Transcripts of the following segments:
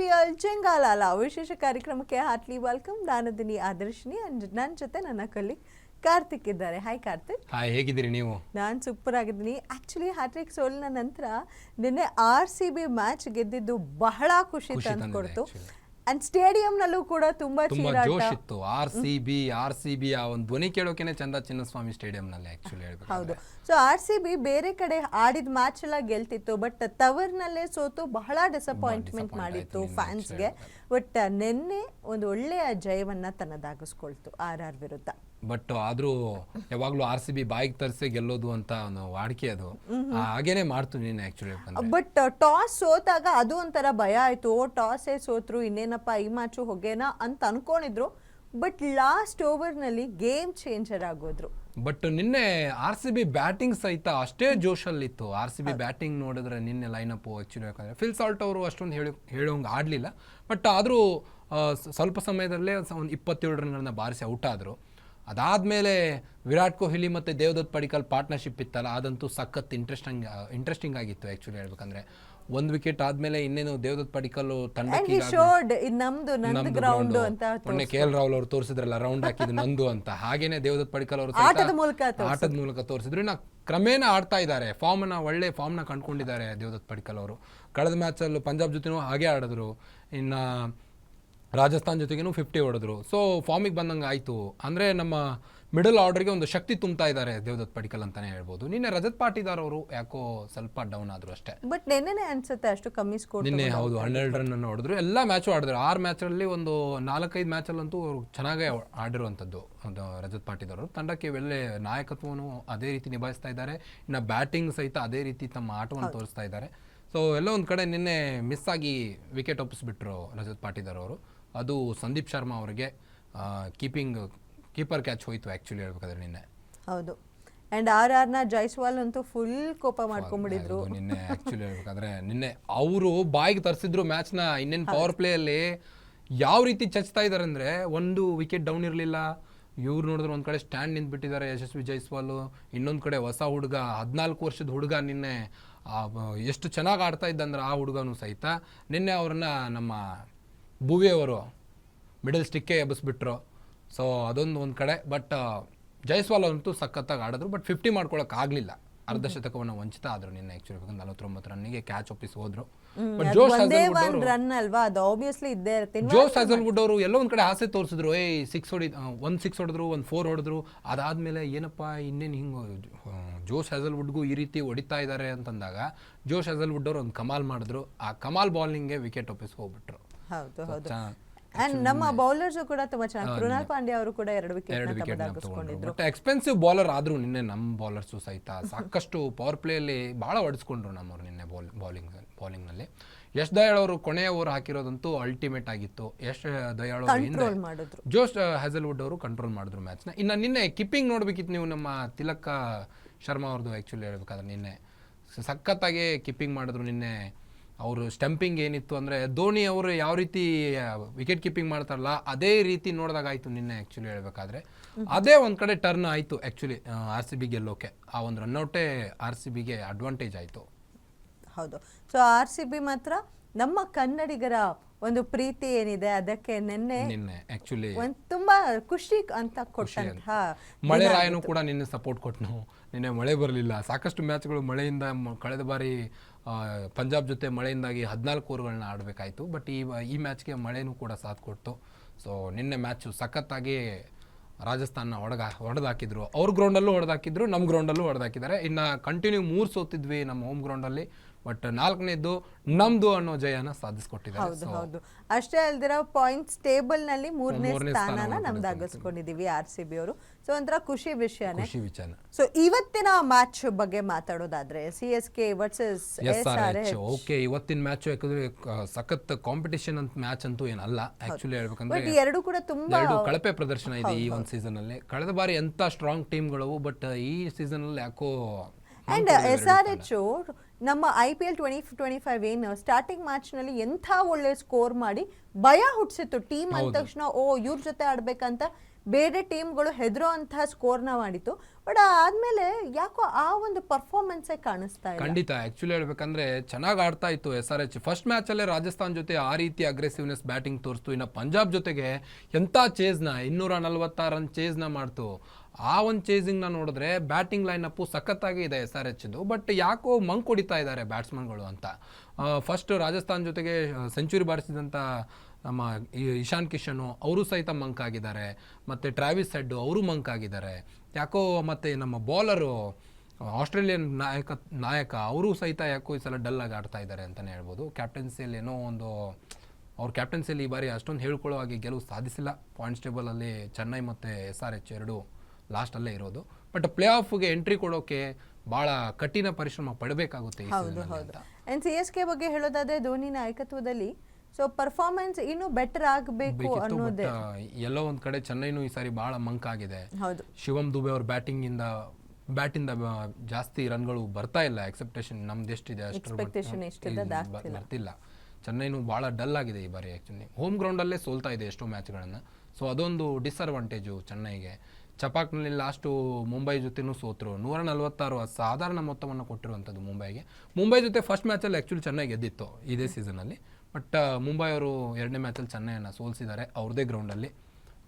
P L ಚೆಂಗಾಲಾಲ ವಿಶೇಷ ಕಾರ್ಯಕ್ರಮಕ್ಕೆ ಹಾರ್ಟ್ಲಿ ವೆಲ್ಕಮ್. ನಾನದಿನಿ ಆದರ್ಶಿನಿ. ಅಂಡ್ ನನ್ನ ಜೊತೆ ನನ್ನ ಕಲಿ ಕಾರ್ತಿಕ್ ಇದ್ದಾರೆ. ಹಾಯ್ ಕಾರ್ತಿಕ್. ಹಾಯ್ ಹೇಗಿದ್ದೀರಿ ನೀವು? ನಾನು ಸೂಪರ್ ಆಗಿದ್ದೀನಿ. ಆ್ಯಕ್ಚುಲಿ ಹ್ಯಾಟ್ರಿಕ್ ಸೋಲಿನ ನಂತರ ನಿನ್ನೆ ಆರ್ ಸಿ ಬಿ ಮ್ಯಾಚ್ ಗೆದ್ದಿದ್ದು ಬಹಳ ಖುಷಿ ತಂದು actually. ಅಂಡ್ ಸ್ಟೇಡಿಯಂನಲ್ಲೂ ಕೂಡ ತುಂಬಾ ತುಂಬಾ ಚೀರಾಟ. ಜೋಶ್ ಇತ್ತು R C B R C B ಆ ಒಂದು ಧ್ವನಿ ಕೇಳೋಕೆನೆ ಚಂದ ಚಿನ್ನಸ್ವಾಮಿ ಸ್ಟೇಡಿಯಂ ನಲ್ಲಿ ಆಕ್ಚುಲಿ ಹೇಳ್ಬೇಕು ಹೌದು. ಸೊ ಆರ್ ಸಿ ಬಿ ಬೇರೆ ಕಡೆ ಆಡಿದ ಮ್ಯಾಚ್ ಎಲ್ಲ ಗೆಲ್ತಿತ್ತು ಬಟ್ ತವರ್ನಲ್ಲೇ ಸೋತು ಬಹಳ ಡಿಸಪಾಯಿಂಟ್ಮೆಂಟ್ ಮಾಡಿತ್ತು ಫ್ಯಾನ್ಸ್ಗೆ ಬಟ್ ನಿನ್ನೆ ಒಂದು ಒಳ್ಳೆಯ ಜಯವನ್ನ ತನ್ನದಾಗಿಸ್ಕೊಳ್ತು ಆರ್ ಆರ್ ವಿರುದ್ಧ. ಬಟ್ ಆದರೂ ಯಾವಾಗಲೂ ಆರ್ ಸಿ ಬಿ ಬಾಯಿಗೆ ತರಿಸಿ ಗೆಲ್ಲೋದು ಅಂತ ಒಂದು ವಾಡಿಕೆ ಅದು. ಆ, ಹಾಗೇನೆ ಮಾಡ್ತು ನೀನು ಆ್ಯಕ್ಚುಲಿ ಬಟ್ ಟಾಸ್ ಸೋತಾಗ ಅದು ಒಂಥರ ಭಯ ಆಯ್ತು. ಓ ಟಾಸೇ ಸೋತ್ರು ಇನ್ನೇನಪ್ಪ ಈ ಮ್ಯಾಚು ಹೊಗೇನಾ ಅಂತ ಅನ್ಕೊಂಡಿದ್ರು. ಬಟ್ ಲಾಸ್ಟ್ ಓವರ್ನಲ್ಲಿ ಗೇಮ್ ಚೇಂಜರ್ ಆಗೋದ್ರು. ಬಟ್ ನಿನ್ನೆ ಆರ್ ಸಿ ಬಿ ಬ್ಯಾಟಿಂಗ್ ಸಹಿತ ಅಷ್ಟೇ ಜೋಶಲ್ಲಿತ್ತು. ಆರ್ ಸಿ ಬಿ ಬ್ಯಾಟಿಂಗ್ ನೋಡಿದ್ರೆ ನಿನ್ನೆ ಲೈನಪ್ ಆ್ಯಕ್ಚುಲಿ ಯಾಕಂದರೆ ಫಿಲ್ ಸಾಲ್ಟ್ ಅವರು ಅಷ್ಟೊಂದು ಹೇಳಿ ಹೇಳೋಂಗೆ ಆಡಲಿಲ್ಲ. ಬಟ್ ಆದರೂ ಸ್ವಲ್ಪ ಸಮಯದಲ್ಲೇ ಒಂದು ಇಪ್ಪತ್ತೇಳು ರನ್ಗಳನ್ನ ಬಾರಿಸಿ ಔಟ್ ಆದರು. ಅದಾದಮೇಲೆ ವಿರಾಟ್ ಕೊಹ್ಲಿ ಮತ್ತು ದೇವದತ್ ಪಡಿಕಲ್ ಪಾರ್ಟ್ನರ್ಶಿಪ್ ಇತ್ತಲ್ಲ ಅದಂತೂ ಸಖತ್ ಇಂಟ್ರೆಸ್ಟಿಂಗ್ ಇಂಟ್ರೆಸ್ಟಿಂಗ್ ಆಗಿತ್ತು ಆ್ಯಕ್ಚುಲಿ ಹೇಳ್ಬೇಕಂದ್ರೆ. ಒಂದು ವಿಕೆಟ್ ಆದಮೇಲೆ ಇನ್ನೇನು ದೇವದತ್ ಪಡಿಕಲ್ ಮೊನ್ನೆ ಕೆ ಎಲ್ ರಾಹುಲ್ ಅವರು ತೋರಿಸಿದ್ರಲ್ಲ ರೌಂಡ್ ಹಾಕಿದ್ರು ನಂದು ಅಂತ. ಹಾಗೇನೆ ದೇವದತ್ ಪಡಿಕಲ್ ಅವರು ಆಟದ ಮೂಲಕ ತೋರಿಸಿದ್ರು. ಇನ್ನ ಕ್ರಮೇಣ ಆಡ್ತಾ ಇದ್ದಾರೆ. ಫಾರ್ಮ್ನ ಒಳ್ಳೆ ಫಾರ್ಮ್ನ ಕಂಡ್ಕೊಂಡಿದ್ದಾರೆ ದೇವದತ್ ಪಡಿಕಲ್ ಅವರು. ಕಳೆದ ಮ್ಯಾಚ್ ಅಲ್ಲೂ ಪಂಜಾಬ್ ಜೊತೆನೂ ಹಾಗೆ ಆಡಿದ್ರು. ಇನ್ನ ರಾಜಸ್ಥಾನ್ ಜೊತೆಗೇನು ಫಿಫ್ಟಿ ಹೊಡೆದ್ರು. ಸೊ ಫಾರ್ಮಿಗೆ ಬಂದಂಗೆ ಆಯಿತು. ಅಂದರೆ ನಮ್ಮ ಮಿಡಲ್ ಆರ್ಡರ್ಗೆ ಒಂದು ಶಕ್ತಿ ತುಂಬ್ತಾ ಇದ್ದಾರೆ ದೇವದತ್ ಪಡಿಕಲ್ ಅಂತಾನೆ ಹೇಳ್ಬೋದು. ನಿನ್ನೆ ರಜತ್ ಪಾಟಿದಾರ್ ಅವರು ಯಾಕೋ ಸ್ವಲ್ಪ ಡೌನ್ ಆದ್ರು ಅಷ್ಟೇ. ಬಟ್ ನಿನ್ನೆ ಅನ್ಸುತ್ತೆ ಅಷ್ಟು ಕಮ್ಮಿ ಸ್ಕೋರ್ ನಿನ್ನೆ ಹೌದು ಹನ್ನೆರಡು ರನ್ ಅನ್ನು ಹೊಡೆದ್ರು. ಎಲ್ಲ ಮ್ಯಾಚು ಆಡಿದ್ರು. ಆರು ಮ್ಯಾಚಲ್ಲಿ ಒಂದು ನಾಲ್ಕೈದು ಮ್ಯಾಚಲ್ಲಂತೂ ಅವರು ಚೆನ್ನಾಗೇ ಆಡಿರುವಂಥದ್ದು ಒಂದು ರಜತ್ ಪಾಟಿದಾರ್ ಅವರು. ತಂಡಕ್ಕೆ ಒಳ್ಳೆ ನಾಯಕತ್ವವನ್ನು ಅದೇ ರೀತಿ ನಿಭಾಯಿಸ್ತಾ ಇದ್ದಾರೆ. ಇನ್ನು ಬ್ಯಾಟಿಂಗ್ ಸಹಿತ ಅದೇ ರೀತಿ ತಮ್ಮ ಆಟವನ್ನು ತೋರಿಸ್ತಾ ಇದ್ದಾರೆ. ಸೊ ಎಲ್ಲ ಒಂದು ಕಡೆ ನಿನ್ನೆ ಮಿಸ್ ಆಗಿ ವಿಕೆಟ್ ಒಪ್ಪಿಸ್ಬಿಟ್ರು ರಜತ್ ಪಾಟಿದಾರ್ ಅವರು. ಅದು ಸಂದೀಪ್ ಶರ್ಮಾ ಅವರಿಗೆ ಕೀಪಿಂಗ್ ಕೀಪರ್ ಕ್ಯಾಚ್ ಹೋಯಿತು ಆ್ಯಕ್ಚುಲಿ ಹೇಳ್ಬೇಕಾದ್ರೆ ನಿನ್ನೆ. ಹೌದು. ಅಂಡ್ ಆರ್ ಆರ್ನ ಜೈಸ್ವಾಲ್ ಅಂತೂ ಫುಲ್ ಕೋಪ ಮಾಡ್ಕೊಂಡ್ಬಿಟ್ಟಿದ್ರು ನಿನ್ನೆ ಆ್ಯಕ್ಚುಲಿ ಹೇಳ್ಬೇಕಾದ್ರೆ ನಿನ್ನೆ ಅವರು ಬಾಯಿಗೆ ತರಿಸಿದ್ರು ಮ್ಯಾಚ್ನ ಇನ್ನೇನು ಪವರ್ ಪ್ಲೇಯಲ್ಲಿ ಯಾವ ರೀತಿ ಚಚ್ತಾ ಇದ್ದಾರೆ ಅಂದ್ರೆ ಒಂದು ವಿಕೆಟ್ ಡೌನ್ ಇರಲಿಲ್ಲ. ಇವ್ರು ನೋಡಿದ್ರೆ ಒಂದು ಕಡೆ ಸ್ಟ್ಯಾಂಡ್ ನಿಂತ್ಬಿಟ್ಟಿದ್ದಾರೆ ಯಶಸ್ವಿ ಜೈಸ್ವಾಲ್ ಇನ್ನೊಂದು ಕಡೆ ಹೊಸ ಹುಡುಗ ಹದಿನಾಲ್ಕು ವರ್ಷದ ಹುಡುಗ ನಿನ್ನೆ ಎಷ್ಟು ಚೆನ್ನಾಗಿ ಆಡ್ತಾ ಇದ್ದಂದ್ರೆ ಆ ಹುಡುಗನೂ ಸಹಿತ. ನಿನ್ನೆ ಅವ್ರನ್ನ ನಮ್ಮ ಭುವಿಯವರು ಮಿಡಲ್ ಸ್ಟಿಕ್ಕೇ ಎಬ್ಬಿಸ್ಬಿಟ್ರು. ಸೊ ಅದೊಂದು ಒಂದು ಕಡೆ ಬಟ್ ಜೈಸ್ವಾಲ್ ಅಂತೂ ಸಖತ್ತಾಗಿ ಆಡಿದ್ರು ಬಟ್ ಫಿಫ್ಟಿ ಮಾಡ್ಕೊಳಕ್ ಆಗಲಿಲ್ಲ. ಅರ್ಧ ಶತಕವನ್ನು ವಂಚಿತ ಆದ್ರು ನಿನ್ನೆ ಆಕ್ಚುಲಿ ನಲವತ್ತೊಂಬತ್ತು ರನ್ನಿಗೆ ಕ್ಯಾಚ್ ಒಪ್ಪಿಸಿ ಹೋದ್ರು. ಬಟ್ ಜೋಶ್ ರನ್ ಅಲ್ವಾ? ಅದು ಆಬ್ವಿಯಸ್ಲಿ ಇದ್ದೇ ಇರುತ್ತೆ. ಜೋಶ್ ಹಜಲ್ವುಡ್ ಅವರು ಎಲ್ಲೋ ಒಂದ್ ಕಡೆ ಆಸೆ ತೋರಿಸಿದ್ರು ಏಯ್ ಸಿಕ್ಸ್ ಹೊಡಿ ಒಂದ್ ಸಿಕ್ಸ್ ಹೊಡೆದ್ರು ಒಂದ್ ಫೋರ್ ಹೊಡೆದ್ರು. ಅದಾದ್ಮೇಲೆ ಏನಪ್ಪ ಇನ್ನೇನು ಹಿಂಗೆ ಜೋಶ್ ಹಜಲ್ವುಡ್ಗೂ ಈ ರೀತಿ ಹೊಡಿತಾ ಇದ್ದಾರೆ ಅಂತಂದಾಗ ಜೋಶ್ ಹಜಲ್ವುಡ್ ಅವರು ಒಂದು ಕಮಾಲ್ ಮಾಡಿದ್ರು. ಆ ಕಮಾಲ್ ಬಾಲಿಂಗ್ಗೆ ವಿಕೆಟ್ ಒಪ್ಪಿಸಿ ಹೋಗ್ಬಿಟ್ರು. ಹೌದು ಹೌದು. ಅಂಡ್ ನಮ್ಮ ಬೌಲರ್ಸ್ ಕೂಡ ತುಂಬಾ ಚೆನ್ನಾಗಿ ಕೃಣಾಲ್ ಪಾಂಡ್ಯ ಅವರು ಕೂಡ ಎರಡು ವಿಕೆಟ್ ಎಕ್ಸ್ಪೆನ್ಸಿವ್ ಬೌಲರ್ ಆದ್ರೂ ನಿನ್ನೆ ನಮ್ಮ ಬೌಲರ್ಸು ಸಹಿತ ಸಾಕಷ್ಟು ಪವರ್ ಪ್ಲೇಯಲ್ಲಿ ಭಾಳ ಹೊಡೆಸ್ಕೊಂಡ್ರು ನಮ್ಮವ್ರು ನಿನ್ನೆ ಬೌಲ್ ಬೌಲಿಂಗ್ ಬೌಲಿಂಗ್ನಲ್ಲಿ ಯಶ್ ದಯಾಳ್ ಅವರು ಕೊನೆಯ ಓವರ್ ಹಾಕಿರೋದಂತೂ ಅಲ್ಟಿಮೇಟ್ ಆಗಿತ್ತು. ಯಶ್ ದಯಾಳ್ ಅವರು ಜೋಶ್ ಹ್ಯಾಸಲ್ವುಡ್ ಅವರು ಕಂಟ್ರೋಲ್ ಮಾಡಿದ್ರು ಮ್ಯಾಚ್ನ ಇನ್ನು ನಿನ್ನೆ ಕಿಪ್ಪಿಂಗ್ ನೋಡ್ಬೇಕಿತ್ತು ನೀವು ನಮ್ಮ ತಿಲಕ ಶರ್ಮಾ ಅವ್ರದ್ದು ಆ್ಯಕ್ಚುಲಿ ಹೇಳ್ಬೇಕಾದ್ರೆ ನಿನ್ನೆ. ಸಖತ್ತಾಗಿ ಕಿಪ್ಪಿಂಗ್ ಮಾಡಿದ್ರು ನಿನ್ನೆ ಅವರು ಸ್ಟಂಪಿಂಗ್ ಏನಿತ್ತು ಅಂದರೆ ಧೋನಿ ಅವರು ಯಾವ ರೀತಿ ವಿಕೆಟ್ ಕೀಪಿಂಗ್ ಮಾಡ್ತಾರಲ್ಲ ಅದೇ ರೀತಿ ನೋಡಿದಾಗ ಆಯಿತು ನಿನ್ನೆ ಆ್ಯಕ್ಚುಲಿ ಹೇಳಬೇಕಾದ್ರೆ. ಅದೇ ಒಂದು ಕಡೆ ಟರ್ನ್ ಆಯಿತು ಆ್ಯಕ್ಚುಲಿ ಆರ್ ಸಿ ಬಿ ಗೆಲ್ಲೋಕೆ. ಆ ಒಂದು ರನ್ಔಟೇ ಆರ್ ಸಿ ಬಿಗೆ ಅಡ್ವಾಂಟೇಜ್ ಆಯಿತು. ಹೌದು. ಸೊ ಆರ್ ಸಿ ಬಿ ಮಾತ್ರ ನಮ್ಮ ಕನ್ನಡಿಗರ ಒಂದು ಪ್ರೀತಿ ಏನಿದೆ ಅದಕ್ಕೆ ನಿನ್ನೆ ನಿನ್ನೆ ಆ್ಯಕ್ಚುಲಿ ಒಂದ್ ತುಂಬಾ ಖುಷಿ ಅಂತ ಕೊಟ್ಟಂತಹ ಮಳೆ ರಾಯನು ಕೂಡ ನಿನ್ನೆ ಸಪೋರ್ಟ್ ಕೊಟ್ಟನು ನಿನ್ನೆ ಮಳೆ ಬರಲಿಲ್ಲ. ಸಾಕಷ್ಟು ಮ್ಯಾಚ್ಗಳು ಮಳೆಯಿಂದ ಕಳೆದ ಬಾರಿ ಪಂಜಾಬ್ ಜೊತೆ ಮಳೆಯಿಂದಾಗಿ ಹದಿನಾಲ್ಕು ಓವರ್ಗಳನ್ನ ಆಡಬೇಕಾಯಿತು. ಬಟ್ ಈ ಈ ಮ್ಯಾಚ್ಗೆ ಮಳೆನೂ ಕೂಡ ಸಾಥ್ ಕೊಡ್ತು. ಸೊ ನಿನ್ನೆ ಮ್ಯಾಚು ಸಖತ್ತಾಗಿ ರಾಜಸ್ಥಾನ ಹೊಡೆದ ಹೊಡೆದಾಕಿದ್ರು ಅವ್ರ ಗ್ರೌಂಡಲ್ಲೂ ಹೊಡೆದಾಕಿದ್ರು ನಮ್ಮ ಗ್ರೌಂಡಲ್ಲೂ ಹೊಡೆದಾಕಿದ್ದಾರೆ ಇನ್ನು ಕಂಟಿನ್ಯೂ ಮೂರು ಸೋತಿದ್ವಿ ನಮ್ಮ ಹೋಮ್ ಗ್ರೌಂಡಲ್ಲಿ ಬಟ್ ನಾಲ್ಕನೇದು ನಮ್ದು ಅನ್ನೋ ಜಯನ ಸಾಧಿಸ್ಕೊಟ್ಟಿದ್ದಾರೆ. ಹೌದು ಹೌದು. ಅಷ್ಟೇ ಅಲ್ದಿರೋ ಪಾಯಿಂಟ್ಸ್ ಟೇಬಲ್ನಲ್ಲಿ ಮೂರನೇ ಮೂರನೇ ಸ್ಥಾನನ ಸ್ಥಾನವನ್ನು ನಮ್ದಾಗಿಸ್ಕೊಂಡಿದೀವಿ ಆರ್ ಸಿ ಬಿ ಅವರು. ಸೊ ಒಂಥರ ಖುಷಿ ವಿಷಯನೇ. ಖುಷಿ ವಿಚಾರ ಸೊ ಇವತ್ತಿನ ಮ್ಯಾಚ್ ಬಗ್ಗೆ ಮಾತಾಡೋದಾದ್ರೆ C S K versus S R H okay ಇವತ್ತಿನ ಮ್ಯಾಚ್ ಯಾಕಂದ್ರೆ ಕ- ಸಖತ್ ಕಾಂಪಿಟೇಷನ್ ಅಂತ ಮ್ಯಾಚ್ ಅಂತೂ ಏನಲ್ಲ. ಆಕ್ಚುಲಿ ಹೇಳ್ಬೇಕಂದ್ರೆ ಬಟ್ ಎರಡು ಕೂಡ ತುಂಬಾ ಎರಡು ಕಳಪೆ ಪ್ರದರ್ಶನ ಇದೆ ಈ ಒಂದು ಸೀಸನ್ ಅಲ್ಲಿ. ಕಳೆದ ಬಾರಿ ಎಂತ ಸ್ಟ್ರಾಂಗ್ ಟೀಮ್ಗಳು ಬಟ್ ಈ ಸೀಸನ್ ಅಲ್ಲಿ ಯಾಕೋ ಅಂಡ್ ಎಸ್ ಆರ್ ಎಚ್ ನಮ್ಮ I P L twenty twenty five ಏನು ಸ್ಟಾರ್ಟಿಂಗ್ ಮ್ಯಾಚ್ನಲ್ಲಿ ಎಂಥ ಒಳ್ಳೆ ಸ್ಕೋರ್ ಮಾಡಿ ಭಯ ಹುಟ್ಟಿಸಿತ್ತು ಟೀಮ್ ಅಂದ ತಕ್ಷಣ ಓ ಇವ್ರ ಜೊತೆ ಆಡ್ಬೇಕಂತ ಬೇರೆ ಟೀಮ್ಗಳು ಹೆದರೋ ಅಂತಹ ಸ್ಕೋರ್ನ ಮಾಡಿತ್ತು. ಬಟ್ ಆದ್ಮೇಲೆ ಯಾಕೋ ಆ ಒಂದು ಪರ್ಫಾರ್ಮೆನ್ಸೇ ಕಾಣಿಸ್ತಾ ಇದೆ ಖಂಡಿತ ಆಕ್ಚುಲಿ ಹೇಳ್ಬೇಕಂದ್ರೆ ಚೆನ್ನಾಗಿ ಆಡ್ತಾ ಇತ್ತು S R H first match ಅಲ್ಲೇ ರಾಜಸ್ಥಾನ್ ಜೊತೆ ಆ ರೀತಿ ಅಗ್ರೆಸಿವ್ನೆಸ್ ಬ್ಯಾಟಿಂಗ್ ತೋರಿಸ್ತು. ಇನ್ನು ಪಂಜಾಬ್ ಜೊತೆಗೆ ಎಂಥ ಚೇಸ್ನ ಇನ್ನೂರ ನಲವತ್ತಾರು ರನ್ ಚೇಸ್ನ ಮಾಡ್ತು. ಆ ಒಂದು ಚೇಸಿಂಗ್ನ ನೋಡಿದ್ರೆ ಬ್ಯಾಟಿಂಗ್ ಲೈನ್ ಅಪ್ಪು ಸಖತ್ತಾಗಿ ಇದೆ ಎಸ್ ಆರ್ ಎಚ್ದು. ಬಟ್ ಯಾಕೋ ಮಂಕ್ ಹೊಡಿತಾ ಇದ್ದಾರೆ ಬ್ಯಾಟ್ಸ್ಮನ್ಗಳು ಅಂತ. ಫಸ್ಟ್ ರಾಜಸ್ಥಾನ್ ಜೊತೆಗೆ ಸೆಂಚುರಿ ಬಾರಿಸಿದಂಥ ನಮ್ಮ ಇಶಾನ್ ಕಿಶನು, ಅವರು ಸಹಿತ ಮಂಕ್ ಆಗಿದ್ದಾರೆ. ಮತ್ತು ಟ್ರಾವಿಸ್ ಹೆಡ್ ಅವರು ಮಂಕ್ ಆಗಿದ್ದಾರೆ. ಯಾಕೋ ಮತ್ತು ನಮ್ಮ ಬೌಲರು ಆಸ್ಟ್ರೇಲಿಯನ್ ನಾಯಕ ನಾಯಕ ಅವರು ಸಹಿತ ಯಾಕೋ ಈ ಸಲ ಡಲ್ ಆಗಿ ಆಡ್ತಾ ಇದ್ದಾರೆ ಅಂತಲೇ ಹೇಳ್ಬೋದು. ಕ್ಯಾಪ್ಟನ್ಸಿಯಲ್ಲಿ ಏನೋ ಒಂದು, ಅವ್ರ ಕ್ಯಾಪ್ಟನ್ಸಿಯಲ್ಲಿ ಈ ಬಾರಿ ಅಷ್ಟೊಂದು ಹೇಳ್ಕೊಳ್ಳೋ ಹಾಗೆ ಗೆಲುವು ಸಾಧಿಸಿಲ್ಲ. ಪಾಯಿಂಟ್ಸ್ ಟೇಬಲಲ್ಲಿ ಚೆನ್ನೈ ಮತ್ತು ಎಸ್ ಆರ್ ಎಚ್ ಎರಡು ಲಾಸ್ಟಲ್ಲೇ ಇರೋದು. ಬಟ್ ಪ್ಲೇ ಆಫ್ಗೆ ಎಂಟ್ರಿ ಕೊಡೋಕೆ ಭಾಳ ಕಠಿಣ ಪರಿಶ್ರಮ ಪಡಬೇಕಾಗುತ್ತೆ ಹೌದು ಸಿ ಎಸ್ ಕೆ ಬಗ್ಗೆ ಹೇಳೋದಾದ್ರೆ ಧೋನಿ ನಾಯಕತ್ವದಲ್ಲಿ ಸೊ ಪರ್ಫಾರ್ಮೆನ್ಸ್ ಇನ್ನೂ ಬೆಟರ್ ಆಗಬೇಕು ಅನ್ನೋದೇ. ಎಲ್ಲೋ ಒಂದು ಕಡೆ ಚೆನ್ನೈನೂ ಈ ಸಾರಿ ಭಾಳ ಮಂಕ್ ಆಗಿದೆ. ಹೌದು. ಶಿವಮ್ ದುಬೆ ಅವ್ರ ಬ್ಯಾಟಿಂಗಿಂದ ಬ್ಯಾಟಿಂದ ಜಾಸ್ತಿ ರನ್ಗಳು ಬರ್ತಾ ಇಲ್ಲ. ಎಕ್ಸೆಪ್ಟೇಷನ್ ನಮ್ದು ಎಷ್ಟಿದೆ ಇದೆ ಆಗ್ತಿಲ್ಲ. ಬರ್ತಿಲ್ಲ. ಚೆನ್ನೈನು ಭಾಳ ಡಲ್ ಆಗಿದೆ ಈ ಬಾರಿ ಆ್ಯಕ್ಚುಲಿ ಹೋಮ್ ಗ್ರೌಂಡಲ್ಲೇ ಸೋಲ್ತಾ ಇದೆ ಎಷ್ಟೋ ಮ್ಯಾಚ್ಗಳನ್ನು ಸೊ ಅದೊಂದು ಡಿಸ್ಅಡ್ವಾಂಟೇಜು ಚೆನ್ನೈಗೆ. ಚಪಾಕ್ನಲ್ಲಿ ಲಾಸ್ಟು ಮುಂಬೈ ಜೊತೆನೂ ಸೋತರು. ನೂರ ನಲವತ್ತಾರು ಸಾಧಾರಣ ಮೊತ್ತವನ್ನು ಕೊಟ್ಟಿರುವಂಥದ್ದು ಮುಂಬೈಗೆ. ಮುಂಬೈ ಜೊತೆ ಫಸ್ಟ್ ಮ್ಯಾಚಲ್ಲಿ ಆ್ಯಕ್ಚುಲಿ ಚೆನ್ನಾಗಿ ಗೆದ್ದಿತ್ತು ಇದೇ ಸೀಸನಲ್ಲಿ ಬಟ್ ಮುಂಬೈ ಅವರು ಎರಡನೇ ಮ್ಯಾಚಲ್ಲಿ ಚೆನ್ನೈಯನ್ನು ಸೋಲಿಸಿದ್ದಾರೆ ಅವ್ರದೇ ಗ್ರೌಂಡಲ್ಲಿ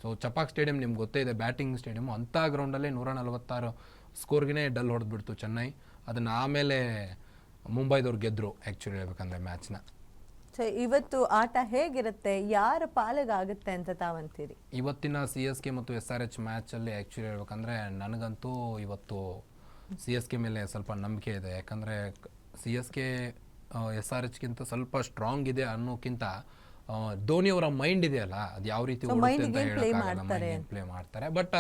ಸೊ ಚಪಾಕ್ ಸ್ಟೇಡಿಯಂ ನಿಮ್ಗೆ ಗೊತ್ತೇ ಇದೆ ಬ್ಯಾಟಿಂಗ್ ಸ್ಟೇಡಿಯಂ ಅಂಥ ಗ್ರೌಂಡಲ್ಲಿ ನೂರ ನಲವತ್ತಾರು ಸ್ಕೋರ್ಗೆ ಡಲ್ ಹೊಡೆದ್ಬಿಡ್ತು ಚೆನ್ನೈ. ಅದನ್ನು ಆಮೇಲೆ ಮುಂಬೈದವ್ರು ಗೆದ್ದರು ಆ್ಯಕ್ಚುಲಿ ಹೇಳ್ಬೇಕಂದ್ರೆ ಮ್ಯಾಚ್ನ ಇವತ್ತು ಆಟ ಹೇಗಿರುತ್ತೆ? ಯಾರ ಪಾಲಿಗಾಗುತ್ತೆ ಅಂತ ತಾವಂತೀರಿ? ಇವತ್ತಿನ ಸಿ ಎಸ್ ಕೆ ಮತ್ತು ಎಸ್ ಆರ್ ಎಚ್ ಮ್ಯಾಚಲ್ಲಿ ಆ್ಯಕ್ಚುಲಿ ಹೇಳ್ಬೇಕಂದ್ರೆ ನನಗಂತೂ ಇವತ್ತು ಸಿ ಎಸ್ ಕೆ ಮೇಲೆ ಸ್ವಲ್ಪ ನಂಬಿಕೆ ಇದೆ. ಯಾಕಂದ್ರೆ C S K S R ಎಚ್ಗಿಂತ ಸ್ವಲ್ಪ ಸ್ಟ್ರಾಂಗ್ ಇದೆ ಅನ್ನೋಕ್ಕಿಂತ ಧೋನಿ ಅವರ ಮೈಂಡ್ ಇದೆಯಲ್ಲ ಅದು ಯಾವ ರೀತಿ ಪ್ಲೇ ಮಾಡ್ತಾರೆ ಬಟ್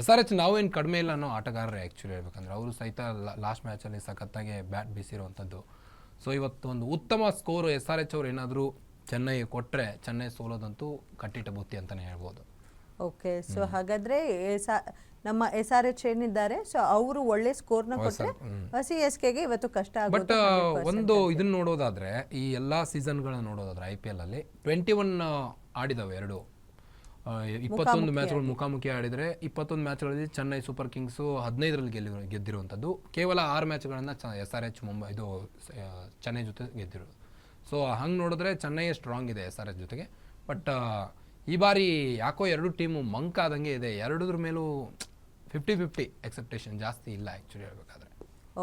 ಎಸ್ ಆರ್ ಎಚ್ ನಾವೇನು ಕಡಿಮೆ ಇಲ್ಲ ಅನ್ನೋ ಆಟಗಾರರೇ ಆ್ಯಕ್ಚುಲಿ ಹೇಳ್ಬೇಕಂದ್ರೆ ಅವರು ಸಹಿತ ಲಾಸ್ಟ್ ಮ್ಯಾಚಲ್ಲಿ ಸಖತ್ತಾಗಿ ಬ್ಯಾಟ್ ಬೀಸಿರುವಂಥದ್ದು. ಸೊ ಇವತ್ತು ಒಂದು ಉತ್ತಮ ಸ್ಕೋರ್ ಎಸ್ ಆರ್ ಎಚ್ ಅವ್ರು ಏನಾದರೂ ಚೆನ್ನೈ ಕೊಟ್ಟರೆ ಚೆನ್ನೈ ಸೋಲೋದಂತೂ ಕಟ್ಟಿಟ್ಟ ಬುತ್ತಿ ಅಂತಲೇ ಹೇಳ್ಬೋದು ಓಕೆ ಸೊ ಹಾಗಾದ್ರೆ ಎಸ್- ನಮ್ಮ ಎಸ್ ಆರ್ ಎಚ್ ಏನಿದ್ದಾರೆ ಸೊ ಅವರು ಒಳ್ಳೆ ಸ್ಕೋರ್ನ ಕೊಟ್ಟರೆ ಸಿ ಎಸ್ ಕೆಗೆ ಇವತ್ತು ಕಷ್ಟ ಬಟ್ ಒಂದು ಇದನ್ನ ನೋಡೋದಾದ್ರೆ ಈ ಎಲ್ಲಾ ಸೀಸನ್ಗಳನ್ನ ನೋಡೋದಾದ್ರೆ ಐ ಪಿ ಎಲ್ ಅಲ್ಲಿ ಟ್ವೆಂಟಿ ಒನ್ ಆಡಿದಾವೆ ಎರಡು. ಇಪ್ಪತ್ತೊಂದು ಮ್ಯಾಚ್ಗಳು ಮುಖಾಮುಖಿ ಆಡಿದರೆ ಇಪ್ಪತ್ತೊಂದು ಮ್ಯಾಚ್ಗಳಲ್ಲಿ ಚೆನ್ನೈ ಸೂಪರ್ ಕಿಂಗ್ಸು ಹದಿನೈದರಲ್ಲಿ ಗೆಲ್ಲಿ ಗೆದ್ದಿರುವಂಥದ್ದು. ಕೇವಲ ಆರು ಮ್ಯಾಚ್ಗಳನ್ನು ಎಸ್ ಆರ್ ಎಚ್ ಮುಂಬೈ ಇದು ಚೆನ್ನೈ ಜೊತೆ ಗೆದ್ದಿರೋದು. ಸೊ ಹಂಗೆ ನೋಡಿದ್ರೆ ಚೆನ್ನೈ ಸ್ಟ್ರಾಂಗ್ ಇದೆ ಎಸ್ ಆರ್ ಎಚ್ ಜೊತೆಗೆ. ಬಟ್ ಈ ಬಾರಿ ಯಾಕೋ ಎರಡು ಟೀಮು ಮಂಕ್ ಆದಂಗೆ ಇದೆ. ಎರಡುದ್ರ ಮೇಲೂ ಫಿಫ್ಟಿ ಫಿಫ್ಟಿ ಎಕ್ಸೆಪ್ಟೇಷನ್ ಜಾಸ್ತಿ ಇಲ್ಲ ಆ್ಯಕ್ಚುಲಿ ಹೇಳ್ಬೇಕಾದ್ರೆ.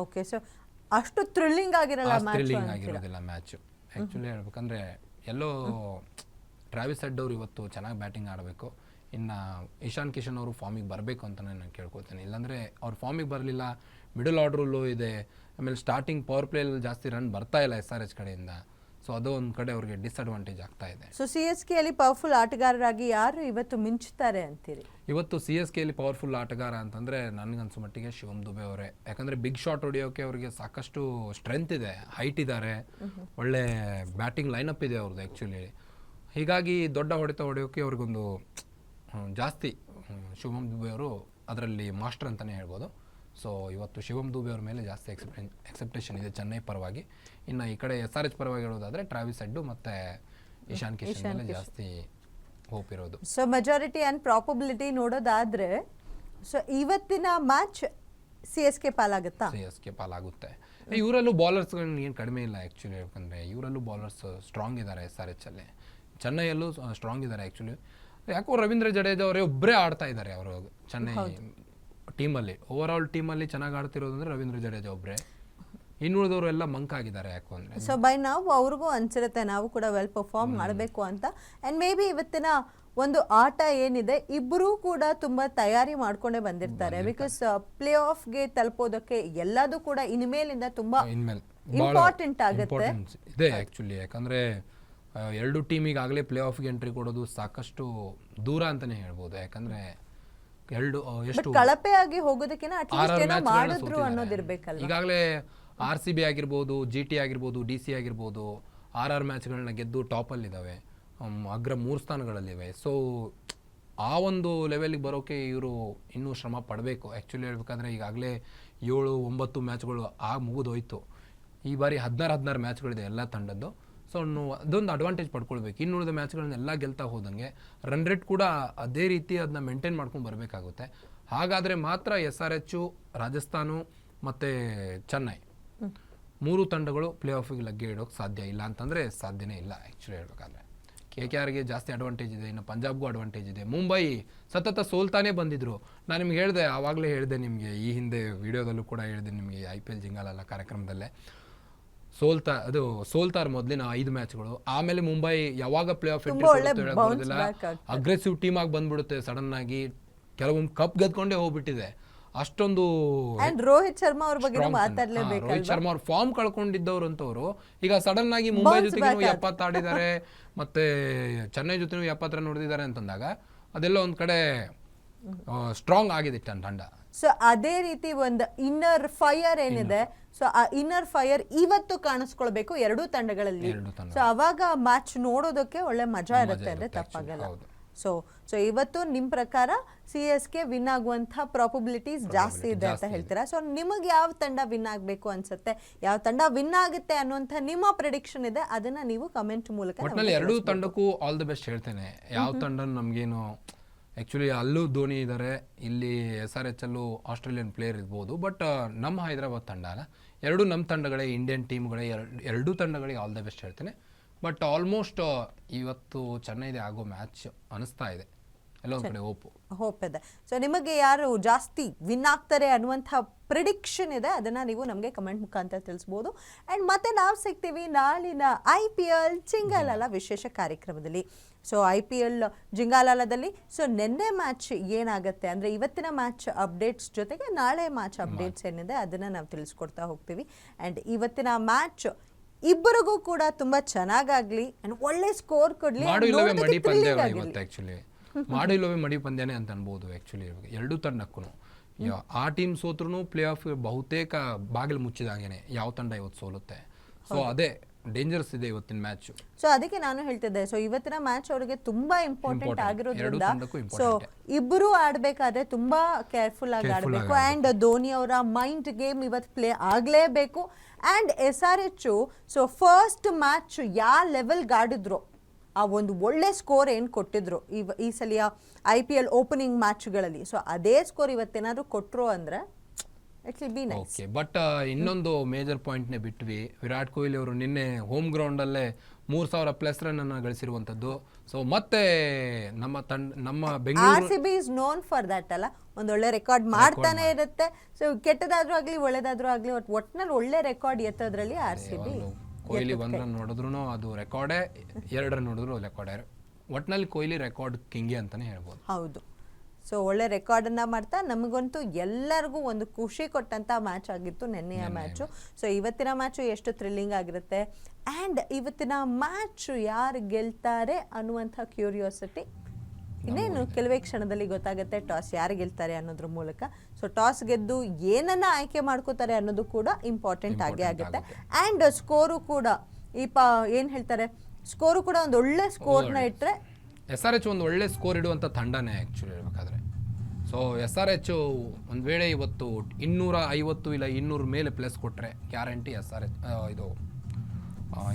ಓಕೆ ಸೊ ಅಷ್ಟು ಥ್ರಿಲ್ಲಿಂಗ್ ಆಗಿರಲ್ಲ ಥ್ರಿಲ್ಲಿಂಗ್ ಆಗಿರೋದಿಲ್ಲ ಮ್ಯಾಚು ಆ್ಯಕ್ಚುಲಿ ಹೇಳ್ಬೇಕಂದ್ರೆ ಎಲ್ಲೋ ಟ್ರಾವಿಸ್ ಹೆಡ್ ಅವರು ಇವತ್ತು ಚೆನ್ನಾಗಿ ಬ್ಯಾಟಿಂಗ್ ಆಡಬೇಕು. ಇನ್ನು ಇಶಾನ್ ಕಿಶನ್ ಅವರು ಫಾರ್ಮಿಗೆ ಬರಬೇಕು ಅಂತಲೇ ನಾನು ಕೇಳ್ಕೊತೇನೆ. ಇಲ್ಲಾಂದರೆ ಅವ್ರು ಫಾರ್ಮಿಗೆ ಬರಲಿಲ್ಲ ಮಿಡಲ್ ಆರ್ಡ್ರು ಲೋ ಇದೆ ಆಮೇಲೆ ಸ್ಟಾರ್ಟಿಂಗ್ ಪವರ್ ಪ್ಲೇಯಲ್ಲಿ ಜಾಸ್ತಿ ರನ್ ಬರ್ತಾ ಇಲ್ಲ ಎಸ್ ಆರ್ ಎಚ್ ಕಡೆಯಿಂದ. ಸೊ ಅದು ಒಂದು ಕಡೆ ಅವ್ರಿಗೆ ಡಿಸ್ಅಡ್ವಾಂಟೇಜ್ ಆಗ್ತಾ ಇದೆ. ಸೊ ಸಿ ಎಸ್ ಕೆ ಅಲ್ಲಿ ಪವರ್ಫುಲ್ ಆಟಗಾರರಾಗಿ ಯಾರು ಇವತ್ತು ಮಿಂಚುತ್ತಾರೆ ಅಂತೀರಿ? ಇವತ್ತು ಸಿ ಎಸ್ ಕೆಯಲ್ಲಿ ಪವರ್ಫುಲ್ ಆಟಗಾರ ಅಂತಂದರೆ ನನಗನ್ಸೋ ಮಟ್ಟಿಗೆ ಶಿವಮ್ ದುಬೆ ಅವರೇ. ಯಾಕಂದರೆ ಬಿಗ್ ಶಾಟ್ ಹೊಡಿಯೋಕೆ ಅವರಿಗೆ ಸಾಕಷ್ಟು ಸ್ಟ್ರೆಂತ್ ಇದೆ ಹೈಟ್ ಇದ್ದಾರೆ ಒಳ್ಳೆ ಬ್ಯಾಟಿಂಗ್ ಲೈನಪ್ ಇದೆ ಅವ್ರದ್ದು ಆ್ಯಕ್ಚುಲಿ ಹೀಗಾಗಿ ದೊಡ್ಡ ಹೊಡೆತ ಹೊಡೆಯೋಕೆ ಅವ್ರಿಗೊಂದು ಜಾಸ್ತಿ ಶಿವಮ್ ದುಬೆ ಅವರು ಅದರಲ್ಲಿ ಮಾಸ್ಟರ್ ಅಂತಲೇ ಹೇಳ್ಬೋದು. ಸೊ ಇವತ್ತು ಶಿವಮ್ ದುಬೆ ಅವ್ರ ಮೇಲೆ ಜಾಸ್ತಿ ಎಕ್ಸೆಪ್ಟೆ ಎಕ್ಸೆಪ್ಟೇಷನ್ ಇದೆ ಚೆನ್ನೈ ಪರವಾಗಿ. ಇನ್ನು ಈ ಕಡೆ ಎಸ್ ಆರ್ ಎಚ್ ಪರವಾಗಿ ಹೇಳೋದಾದರೆ ಟ್ರಾವಿಸ್ ಅಡ್ಡು ಮತ್ತು ಇಶಾನ್ ಕಿಶನ್ ಮೇಲೆ ಜಾಸ್ತಿ ಹೋಪ್ ಇರೋದು. ಸೊ ಮೆಜಾರಿಟಿ ಆ್ಯಂಡ್ ಪ್ರಾಪಬಿಲಿಟಿ ನೋಡೋದಾದ್ರೆ ಸೊ ಇವತ್ತಿನ ಮ್ಯಾಚ್ ಸಿ ಎಸ್ ಕೆ ಪಾಲಾಗುತ್ತಾ? ಸಿ ಎಸ್ ಕೆ ಪಾಲಾಗುತ್ತೆ. ಇವರಲ್ಲೂ ಬಾಲರ್ಸ್ಗಳನ್ನ ಏನು ಕಡಿಮೆ ಇಲ್ಲ ಆ್ಯಕ್ಚುಲಿ ಹೇಳ್ಕಂದ್ರೆ ಇವರಲ್ಲೂ ಬಾಲರ್ಸ್ ಸ್ಟ್ರಾಂಗ್ ಇದ್ದಾರೆ ಎಸ್ ಆರ್ ಎಚ್ ಅಲ್ಲಿ. ಚೆನ್ನೈಯಲ್ಲೂ ಸ್ಟ್ರಾಂಗ್ ಇದ್ದಾರೆ ಆ್ಯಕ್ಚುಲಿ ಯಾಕೋ ರವೀಂದ್ರ ಜಡೇಜಾ ಅವರೇ ಒಬ್ಬರೇ ಆಡ್ತಾ ಇದ್ದಾರೆ ಅವರು ಚೆನ್ನೈ ಟೀಮಲ್ಲಿ ಓವರ್ ಆಲ್ ಟೀಮಲ್ಲಿ ಚೆನ್ನಾಗಿ ಆಡ್ತಿರೋದು ಅಂದರೆ ರವೀಂದ್ರ ಜಡೇಜಾ ಒಬ್ಬರೇ ಇನ್ನುಳಿದವರು ಎಲ್ಲ ಮಂಕ್ ಆಗಿದ್ದಾರೆ ಯಾಕೋ ಅಂದರೆ. ಸೊ ಬೈ ನಾವು ಅವ್ರಿಗೂ ಅನ್ಸಿರುತ್ತೆ ನಾವು ಕೂಡ ವೆಲ್ ಪರ್ಫಾರ್ಮ್ ಮಾಡಬೇಕು ಅಂತ. ಆ್ಯಂಡ್ ಮೇ ಬಿ ಇವತ್ತಿನ ಒಂದು ಆಟ ಏನಿದೆ ಇಬ್ಬರೂ ಕೂಡ ತುಂಬಾ ತಯಾರಿ ಮಾಡ್ಕೊಂಡೇ ಬಂದಿರ್ತಾರೆ. ಬಿಕಾಸ್ ಪ್ಲೇ ಆಫ್ಗೆ ತಲುಪೋದಕ್ಕೆ ಎಲ್ಲದೂ ಕೂಡ ಇನ್ಮೇಲಿಂದ ತುಂಬಾ ಇಂಪಾರ್ಟೆಂಟ್ ಆಗುತ್ತೆ. ಇದೆ ಆ್ಯಕ್ಚುಲಿ ಯಾಕಂದರೆ ಎರಡು ಟೀಮಿಗೆ ಆಗಲೇ ಪ್ಲೇ ಆಫ್ಗೆ ಎಂಟ್ರಿ ಕೊಡೋದು ಸಾಕಷ್ಟು ದೂರ ಅಂತಲೇ ಹೇಳ್ಬೋದು. ಯಾಕಂದರೆ ಎರಡು ಎಷ್ಟು ಕಳಪೆ ಆಗಿ ಹೋಗೋದಕ್ಕಿಂತ ಅಟ್ಲೀಸ್ಟ್ ಏನೋ ಮಾಡಿದ್ರು. ಅನ್ನೋದಿರ್ಬೇಕಲ್ಲ ಈಗಾಗಲೇ ಆರ್ ಸಿ ಬಿ ಆಗಿರ್ಬೋದು ಜಿ ಟಿ ಆಗಿರ್ಬೋದು ಡಿ ಸಿ ಆಗಿರ್ಬೋದು ಆರ್ ಆರ್ ಮ್ಯಾಚ್ಗಳನ್ನ ಗೆದ್ದು ಟಾಪಲ್ಲಿದ್ದಾವೆ ಅಗ್ರ ಮೂರು ಸ್ಥಾನಗಳಲ್ಲಿವೆ. ಸೊ ಆ ಒಂದು ಲೆವೆಲಿಗೆ ಬರೋಕೆ ಇವರು ಇನ್ನೂ ಶ್ರಮ ಪಡಬೇಕು. ಆ್ಯಕ್ಚುಲಿ ಹೇಳ್ಬೇಕಂದ್ರೆ ಈಗಾಗಲೇ ಏಳು ಒಂಬತ್ತು ಮ್ಯಾಚ್ಗಳು ಆಗ ಮುಗಿದೋಯ್ತು ಈ ಬಾರಿ ಹದಿನಾರು ಹದಿನಾರು ಮ್ಯಾಚ್ಗಳಿದೆ ಎಲ್ಲ ತಂಡದ್ದು. ಸೊ ಅದೊಂದು ಅಡ್ವಾಂಟೇಜ್ ಪಡ್ಕೊಳ್ಬೇಕು. ಇನ್ನುಳಿದ ಮ್ಯಾಚ್ಗಳನ್ನೆಲ್ಲ ಗೆಲ್ತಾ ಹೋದಂಗೆ ರನ್ ರೇಟ್ ಕೂಡ ಅದೇ ರೀತಿ ಅದನ್ನ ಮೇಂಟೈನ್ ಮಾಡ್ಕೊಂಡು ಬರಬೇಕಾಗುತ್ತೆ. ಹಾಗಾದರೆ ಮಾತ್ರ ಎಸ್ ಆರ್ ಎಚ್ ರಾಜಸ್ಥಾನು ಮತ್ತು ಚೆನ್ನೈ ಮೂರು ತಂಡಗಳು ಪ್ಲೇ ಆಫಿಗೆ ಲಗ್ಗೆ ಇಡೋಕೆ ಸಾಧ್ಯ ಇಲ್ಲ ಅಂತಂದರೆ ಸಾಧ್ಯನೇ ಇಲ್ಲ ಆ್ಯಕ್ಚುಲಿ ಹೇಳಬೇಕಾದ್ರೆ. ಕೆ ಕೆ ಆರ್ಗೆ ಜಾಸ್ತಿ ಅಡ್ವಾಂಟೇಜ್ ಇದೆ ಇನ್ನು ಪಂಜಾಬ್ಗೂ ಅಡ್ವಾಂಟೇಜ್ ಇದೆ. ಮುಂಬೈ ಸತತ ಸೋಲ್ತಾನೇ ಬಂದಿದ್ರು. ನಾನು ನಿಮ್ಗೆ ಹೇಳಿದೆ ಆವಾಗಲೇ ಹೇಳಿದೆ ನಿಮಗೆ ಈ ಹಿಂದೆ ವಿಡಿಯೋದಲ್ಲೂ ಕೂಡ ಹೇಳಿದೆ ನಿಮಗೆ ಐ ಪಿ ಎಲ್ ಜಿಂಗಾಲಲ್ಲ ಕಾರ್ಯಕ್ರಮದಲ್ಲೇ. ಸೋಲ್ತಾ ಅದು ಸೋಲ್ತಾರ ಮೊದಲಿನ ಐದು ಮ್ಯಾಚ್ಗಳು ಆಮೇಲೆ ಮುಂಬೈ ಯಾವಾಗ ಪ್ಲೇ ಆಫ್ ಬರೋದಿಲ್ಲ. ಅಗ್ರೆಸಿವ್ ಟೀಮ್ ಆಗಿ ಬಂದ್ಬಿಡುತ್ತೆ ಸಡನ್ ಆಗಿ. ಕೆಲವೊಮ್ಮೆ ಕಪ್ ಗೆದ್ಕೊಂಡೇ ಹೋಗ್ಬಿಟ್ಟಿದೆ. ಅಷ್ಟೊಂದು ರೋಹಿತ್ ಶರ್ಮಾ ಅವ್ರ ಬಗ್ಗೆ ಮಾತಾಡ್ಲೇಬೇಕು ರೋಹಿತ್ ಶರ್ಮಾ ಅವ್ರ ಫಾರ್ಮ್ ಕಳ್ಕೊಂಡಿದ್ದವ್ರು ಅಂತವ್ರು. ಈಗ ಸಡನ್ ಆಗಿ ಮುಂಬೈ ಜೊತೆಗೆ ಎಪ್ಪತ್ತು ಆಡಿದ್ದಾರೆ. ಮತ್ತೆ ಚೆನ್ನೈ ಜೊತೆ ಎಪ್ಪತ್ತರ ನೋಡಿದ್ದಾರೆ ಅಂತಂದಾಗ ಅದೆಲ್ಲ ಒಂದ್ ಕಡೆ ಸ್ಟ್ರಾಂಗ್ ಆಗಿದೆ ತಂಡ. ಸೊ ಅದೇ ರೀತಿ ಒಂದು ಇನ್ನರ್ ಫೈರ್ ಏನಿದೆ? ಸೊ ಆ ಇನ್ನರ್ ಫೈರ್ ಇವತ್ತು ಕಾಣಿಸ್ಕೊಳ್ಬೇಕು ಎರಡೂ ತಂಡಗಳಲ್ಲಿ. ಸೊ ಅವಾಗ ಮ್ಯಾಚ್ ನೋಡೋದಕ್ಕೆ ಒಳ್ಳೆ ಮಜಾ ಇರುತ್ತೆ ಅಂದ್ರೆ ತಪ್ಪಾಗಲ್ಲ. ಸೊ ಸೊ ಇವತ್ತು ನಿಮ್ ಪ್ರಕಾರ ಸಿ ಎಸ್ ಕೆ ವಿನ್ ಆಗುವಂತ ಪ್ರಾಬಬಿಲಿಟೀಸ್ ಜಾಸ್ತಿ ಇದೆ ಅಂತ ಹೇಳ್ತೀರಾ? ಸೊ ನಿಮಗೆ ಯಾವ ತಂಡ ವಿನ್ ಆಗಬೇಕು ಅನ್ಸುತ್ತೆ? ಯಾವ ತಂಡ ವಿನ್ ಆಗುತ್ತೆ ಅನ್ನುವಂಥ ನಿಮ್ಮ ಪ್ರಿಡಿಕ್ಷನ್ ಇದೆ. ಅದನ್ನ ನೀವು ಕಮೆಂಟ್ ಮೂಲಕ ಎರಡೂ ತಂಡಕ್ಕೂ ಆಲ್ ದ ಬೆಸ್ಟ್ ಹೇಳ್ತೇನೆ. ಯಾವ ತಂಡ ನಮಗೇನು ಆ್ಯಕ್ಚುಲಿ ಅಲ್ಲೂ ಧೋನಿ ಇದ್ದಾರೆ ಇಲ್ಲಿ ಎಸ್ ಆರ್ ಎಚ್ ಅಲ್ಲೂ ಆಸ್ಟ್ರೇಲಿಯನ್ ಪ್ಲೇಯರ್ ಇರ್ಬೋದು. ಬಟ್ ನಮ್ಮ ಹೈದರಾಬಾದ್ ತಂಡ ಅಲ್ಲ. ಎರಡೂ ನಮ್ಮ ತಂಡಗಳೇ ಇಂಡಿಯನ್ ಟೀಮ್ಗಳೇ ಎರಡು ಎರಡೂ ತಂಡಗಳಿಗೆ ಆಲ್ ದ ಬೆಸ್ಟ್ ಹೇಳ್ತೇನೆ. ಬಟ್ ಆಲ್ಮೋಸ್ಟ್ ಇವತ್ತು ಚೆನ್ನೈದೇ ಆಗೋ ಮ್ಯಾಚ್ ಅನಿಸ್ತಾ ಇದೆ. ಎಲ್ಲೋ ಒಂದು ಕಡೆ ಓಪು ಹೋಪ್ ಇದೆ. ಸೊ ನಿಮಗೆ ಯಾರು ಜಾಸ್ತಿ ವಿನ್ ಆಗ್ತಾರೆ ಅನ್ನುವಂಥ ಪ್ರಿಡಿಕ್ಷನ್ ಇದೆ ಅದನ್ನು ನೀವು ನಮಗೆ ಕಮೆಂಟ್ ಮುಖಾಂತರ ತಿಳಿಸ್ಬೋದು. ಆ್ಯಂಡ್ ಮತ್ತೆ ನಾವು ಸಿಗ್ತೀವಿ ನಾಳಿನ ಐ ಪಿ ಎಲ್ ಚಿಂಗಾಲಾಲ ವಿಶೇಷ ಕಾರ್ಯಕ್ರಮದಲ್ಲಿ. ಸೊ ಐ ಪಿ ಎಲ್ ಜಿಂಗಾಲಾಲದಲ್ಲಿ. ಸೊ ನಿನ್ನೆ ಮ್ಯಾಚ್ ಏನಾಗುತ್ತೆ ಅಂದರೆ ಇವತ್ತಿನ ಮ್ಯಾಚ್ ಅಪ್ಡೇಟ್ಸ್ ಜೊತೆಗೆ ನಾಳೆ ಮ್ಯಾಚ್ ಅಪ್ಡೇಟ್ಸ್ ಏನಿದೆ ಅದನ್ನು ನಾವು ತಿಳಿಸ್ಕೊಡ್ತಾ ಹೋಗ್ತೀವಿ. ಆ್ಯಂಡ್ ಇವತ್ತಿನ ಮ್ಯಾಚ್ ಇಬ್ಬರಿಗೂ ಕೂಡ ತುಂಬ ಚೆನ್ನಾಗಾಗಲಿ ಆ್ಯಂಡ್ ಒಳ್ಳೆ ಸ್ಕೋರ್ ಕೊಡಲಿ ಮಾಡು ಇಲ್ಲವೇ ಮಡಿ ಪಂದ್ಯಗಳು ಇವತ್ತು ಆ್ಯಕ್ಚುಲಿ ಮಾಡು ಇಲ್ಲವೇ ಮಡಿ ಪಂದ್ಯನೇ ಅಂತ ಅನ್ಬೋದು ಆ್ಯಕ್ಚುಲಿ ಎರಡೂ ತಂಡಕ್ಕೂ. ಆ ಟೀಮ್ ಸೋತ್ರು ಪ್ಲೇ ಆಫ್ ಬಹುತೇಕ ಬಾಗಿಲು ಮುಚ್ಚಿದಾಗೇನೆ. ಯಾವ ತಂಡ ಇವತ್ತು ಸೋಲುತ್ತೆ? ಸೊ ಅದೇ ಡೇಂಜರ್ಸ್ ಇದೆ ಇವತ್ತಿನ ಮ್ಯಾಚ್ ಸೊ ಅದಕ್ಕೆ ನಾನು ಹೇಳ್ತಿದ್ದೆ. ಸೊ ಇವತ್ತಿನ ಮ್ಯಾಚ್ ಅವರಿಗೆ ತುಂಬಾ ಇಂಪಾರ್ಟೆಂಟ್. ಆಗಿರೋದ್ರಿಂದ ಸೊ. ಇಬ್ಬರು ಆಡ್ಬೇಕಾದ್ರೆ ತುಂಬಾ ಕೇರ್ಫುಲ್ ಆಗಿ ಆಡಬೇಕು. ಅಂಡ್ ಧೋನಿ ಅವರ ಮೈಂಡ್ ಗೇಮ್ ಇವತ್ತು ಪ್ಲೇ ಆಗಲೇಬೇಕು. And S R H so first match ಯಾವ ಲೆವೆಲ್ಗೆ ಆಡಿದ್ರು ಆ ಒಂದು ಒಳ್ಳೆ ಸ್ಕೋರ್ ಏನು ಕೊಟ್ಟಿದ್ರು ಈ ಸಲಿಯ ಐ ಪಿ ಎಲ್ ಓಪನಿಂಗ್ ಮ್ಯಾಚ್ಗಳಲ್ಲಿ ಸೊ ಅದೇ ಸ್ಕೋರ್ ಇವತ್ತೇನಾದ್ರು ಕೊಟ್ಟರು ಅಂದ್ರೆ ಓಕೆ ಬಟ್ ಇನ್ನೊಂದು ಮೇಜರ್ ಪಾಯಿಂಟ್ನೇ ಬಿಟ್ವಿ. ವಿರಾಟ್ ಕೊಹ್ಲಿ ಅವರು ನಿನ್ನೆ ಹೋಮ್ ಗ್ರೌಂಡಲ್ಲೇ ಮೂರು ಸಾವಿರ ಪ್ಲಸ್ ರನ್ ಅನ್ನು ಗಳಿಸಿರುವಂತದ್ದು. ಸೊ ಮತ್ತೆ ನಮ್ಮ ತಂಡ ನಮ್ಮ Bengaluru is known for that ಅಲ್ಲ? ಒಳ್ಳೆ ರೆಕಾರ್ಡ್ ಮಾಡ್ತಾನೆ ಇರುತ್ತೆ. ಸೊ ಕೆಟ್ಟದಾದ್ರೂ ಆಗ್ಲಿ ಒಳ್ಳೇದಾದ್ರೂ ಆಗ್ಲಿ ಒಟ್ ಒಟ್ನಲ್ಲಿ ಒಳ್ಳೆ ರೆಕಾರ್ಡ್ ಎತ್ತೋದ್ರಲ್ಲಿ ಆರ್ ಸಿ ಬಿ ಕೊಹ್ಲಿ ಒಂದ್ ರನ್ ನೋಡಿದ್ರು ಅದು ರೆಕಾರ್ಡೇ ಎರಡು ರನ್ ನೋಡಿದ್ರು ರೆಕಾರ್ಡೇ ಒಟ್ನಲ್ಲಿ ಕೊಹ್ಲಿ ರೆಕಾರ್ಡ್ ಕಿಂಗೆ ಅಂತಾನೆ ಹೇಳ್ಬೋದು. ಹೌದು. ಸೊ ಒಳ್ಳೆ ರೆಕಾರ್ಡನ್ನ ಮಾಡ್ತಾ ನಮಗಂತೂ ಎಲ್ಲರಿಗೂ ಒಂದು ಖುಷಿ ಕೊಟ್ಟಂತ ಮ್ಯಾಚ್ ಆಗಿತ್ತು ನೆನ್ನೆಯ ಮ್ಯಾಚು ಸೊ ಇವತ್ತಿನ ಮ್ಯಾಚು ಎಷ್ಟು ಥ್ರಿಲ್ಲಿಂಗ್ ಆಗಿರುತ್ತೆ? ಆ್ಯಂಡ್ ಇವತ್ತಿನ ಮ್ಯಾಚ್ ಯಾರು ಗೆಲ್ತಾರೆ ಅನ್ನುವಂಥ ಕ್ಯೂರಿಯಾಸಿಟಿ ಇನ್ನೇನು ಕೆಲವೇ ಕ್ಷಣದಲ್ಲಿ ಗೊತ್ತಾಗುತ್ತೆ ಟಾಸ್ ಯಾರು ಗೆಲ್ತಾರೆ ಅನ್ನೋದ್ರ ಮೂಲಕ. ಸೊ ಟಾಸ್ ಗೆದ್ದು ಏನನ್ನ ಆಯ್ಕೆ ಮಾಡ್ಕೋತಾರೆ ಅನ್ನೋದು ಕೂಡ ಇಂಪಾರ್ಟೆಂಟ್ ಆಗೇ ಆಗುತ್ತೆ. ಆ್ಯಂಡ್ ಸ್ಕೋರು ಕೂಡ ಈ ಪಾ ಏನು ಹೇಳ್ತಾರೆ? ಸ್ಕೋರು ಕೂಡ ಒಂದು ಒಳ್ಳೆ ಸ್ಕೋರ್ನ ಇಟ್ಟರೆ ಎಸ್ ಆರ್ ಎಚ್ ಒಂದು ಒಳ್ಳೆ ಸ್ಕೋರ್ ಇಡುವಂಥ ತಂಡನೇ ಆ್ಯಕ್ಚುಲಿ ಹೇಳ್ಬೇಕಾದ್ರೆ. ಸೊ ಎಸ್ ಆರ್ ಎಚ್ ಒಂದು ವೇಳೆ ಇವತ್ತು ಇನ್ನೂರ ಐವತ್ತು ಇಲ್ಲ ಇನ್ನೂರ ಮೇಲೆ ಪ್ಲಸ್ ಕೊಟ್ಟರೆ ಗ್ಯಾರಂಟಿ ಎಸ್ ಆರ್ ಎಚ್ ಇದು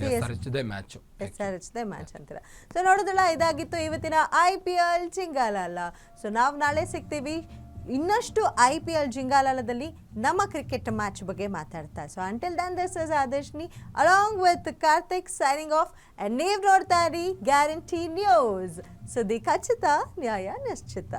ಎಸ್ ಆರ್ ಎಚ್ದೇ ಮ್ಯಾಚ್ ಎಸ್ ಆರ್ ಎಚ್ ದೇ ಮ್ಯಾಚ್ ಅಂತೀರಾ? ಸೊ ನೋಡೋದಲ್ಲ ಇದಾಗಿತ್ತು ಇವತ್ತಿನ I P L Jingalala so ನಾವು ನಾಳೆ ಸಿಗ್ತೀವಿ. ಇನ್ನಷ್ಟು ಐ ಪಿ ಎಲ್ ಜಿಂಗಾಲಾಲದಲ್ಲಿ ನಮ್ಮ ಕ್ರಿಕೆಟ್ ಮ್ಯಾಚ್ ಬಗ್ಗೆ ಮಾತಾಡ್ತಾ. So until then this is ಆದರ್ಶ್ನಿ along with Karthik signing off and ನೀವು ನೋಡ್ತಾ ಇರಿ ಗ್ಯಾರಂಟಿ ನ್ಯೂಸ್ ಸುದ್ದಿ ಖಚಿತ ನ್ಯಾಯ ನಿಶ್ಚಿತ.